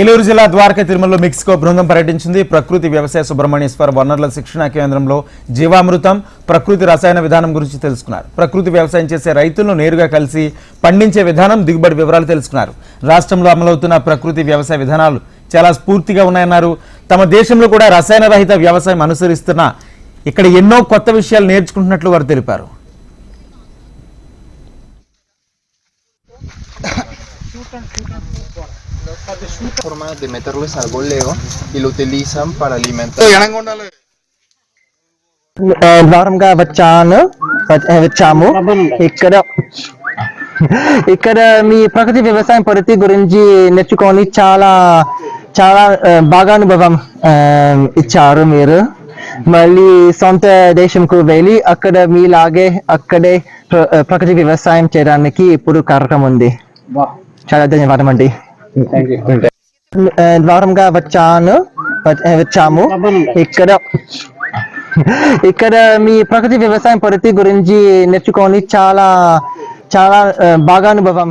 ఏలూరు జిల్లా ద్వారకా తిరుమలలో మెక్సికో బృందం పర్యటించింది. ప్రకృతి వ్యవసాయ సుబ్రహ్మణ్యేశ్వర వనరుల శిక్షణా కేంద్రంలో జీవామృతం ప్రకృతి రసాయన విధానం గురించి తెలుసుకున్నారు. ప్రకృతి వ్యవసాయం చేసే రైతులను నేరుగా కలిసి పండించే విధానం దిగుబడి వివరాలు తెలుసుకున్నారు. రాష్ట్రంలో అమలవుతున్న ప్రకృతి వ్యవసాయ విధానాలు చాలా స్ఫూర్తిగా ఉన్నాయన్నారు. తమ దేశంలో కూడా రసాయన రహిత వ్యవసాయం అనుసరిస్తున్న ఇక్కడ ఎన్నో కొత్త విషయాలు నేర్చుకుంటున్నట్లు వారు తెలిపారు. Forma de meterles al goleo y lo utilizan para alimentar. ద్వారంగా వచ్చాను వచ్చాము ఇక్కడ ఇక్కడ మీ ప్రకృతి వ్యవసాయం పద్ధతి గురించి నేర్చుకొని చాలా చాలా బాగా అనుభవం ఆ, ఇచ్చారు మీరు మళ్ళీ సొంత దేశంకు వెళ్ళి అక్కడ మీలాగే అక్కడే ప్ర- ప్రకృతి వ్యవసాయం చేయడానికి ఇప్పుడు కారకం ఉంది చాలా ధన్యవాదం అండి ద్వారంగా వచ్చాను. వ- వచ్చాము. ఇక్కడ ఇక్కడ మీ ప్రకృతి వ్యవసాయం పద్ధతి గురించి నేర్చుకొని చాలా చాలా ఆ, బాగా అనుభవం